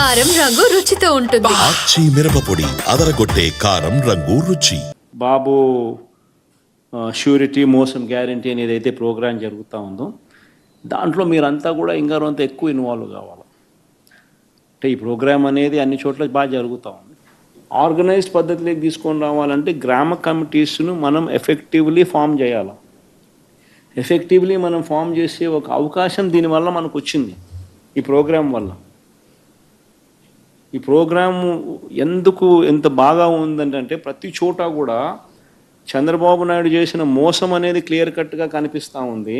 కారం రంగు రుచితో ఉంటుంది. ఆచి మిరపపొడి అదరగొట్టే కారం రంగు రుచి. బాబు షూరిటీ మోసం గ్యారంటీ అనేది అయితే ప్రోగ్రాం జరుగుతూ ఉందో. దాంట్లో మీరంతా కూడా ఇంకా ఎక్కువ ఇన్వాల్వ్ కావాలి. అంటే ఈ ప్రోగ్రామ్ అనేది అన్ని చోట్ల బాగా జరుగుతూ ఉంది. ఆర్గనైజ్డ్ పద్ధతిలోకి తీసుకొని రావాలంటే గ్రామ కమిటీస్ను మనం ఎఫెక్టివ్లీ ఫామ్ చేయాలి. ఎఫెక్టివ్లీ మనం ఫామ్ చేసే ఒక అవకాశం దీనివల్ల మనకు వచ్చింది ఈ ప్రోగ్రాం వల్ల. ఈ ప్రోగ్రాము ఎందుకు ఎంత బాగా ఉందంటే ప్రతి చోట కూడా చంద్రబాబు నాయుడు చేసిన మోసం అనేది క్లియర్ కట్గా కనిపిస్తూ ఉంది.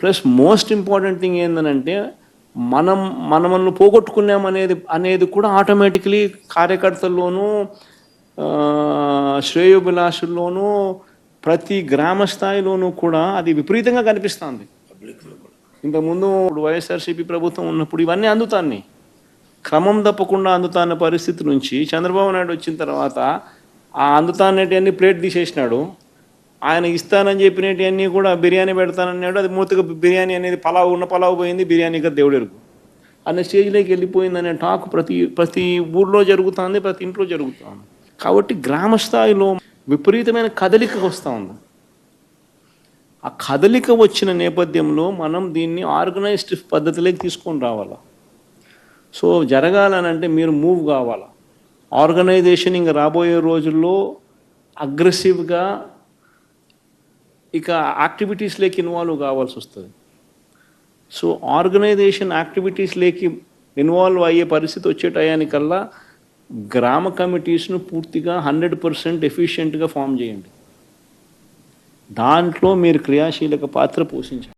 ప్లస్ మోస్ట్ ఇంపార్టెంట్ థింగ్ ఏంటంటే మనం మనమల్ని పోగొట్టుకున్నాం అనేది అనేది కూడా ఆటోమేటిక్లీ కార్యకర్తల్లోనూ శ్రేయోభిలాషుల్లోనూ ప్రతి గ్రామ స్థాయిలోనూ కూడా అది విపరీతంగా కనిపిస్తుంది ఇంతకుముందు వైఎస్ఆర్సీపీ ప్రభుత్వం ఉన్నప్పుడు ఇవన్నీ అందుతాన్ని క్రమం తప్పకుండా అందుతాన్న పరిస్థితి నుంచి చంద్రబాబు నాయుడు వచ్చిన తర్వాత ఆ అందుతానేటివన్నీ ప్లేట్ తీసేసినాడు. ఆయన ఇస్తానని చెప్పినటివన్నీ కూడా బిర్యానీ పెడతానన్నాడు. అది మూతగా బిర్యానీ అనేది పలావ్ ఉన్న పలావ్ పోయింది బిర్యానీ కదా దేవుడెరుగు అనే స్టేజ్లోకి వెళ్ళిపోయింది అనే టాక్ ప్రతి ప్రతి ఊర్లో జరుగుతుంది ప్రతి ఇంట్లో జరుగుతుంది. కాబట్టి గ్రామ స్థాయిలో విపరీతమైన కదలిక వస్తూ ఉంది. ఆ కదలిక వచ్చిన నేపథ్యంలో మనం దీన్ని ఆర్గనైజ్డ్ పద్ధతిలోకి తీసుకొని రావాలా? సో జరగాలనంటే మీరు మూవ్ కావాలా? ఆర్గనైజేషన్ ఇంకా రాబోయే రోజుల్లో అగ్రెసివ్గా ఇక యాక్టివిటీస్లోకి ఇన్వాల్వ్ కావాల్సి వస్తుంది. సో ఆర్గనైజేషన్ యాక్టివిటీస్లోకి ఇన్వాల్వ్ అయ్యే పరిస్థితి వచ్చే టయానికల్లా గ్రామ కమిటీస్ను పూర్తిగా హండ్రెడ్ పర్సెంట్ ఎఫిషియెంట్గా ఫామ్ చేయండి. దాంట్లో మీరు క్రియాశీలక పాత్ర పోషించండి.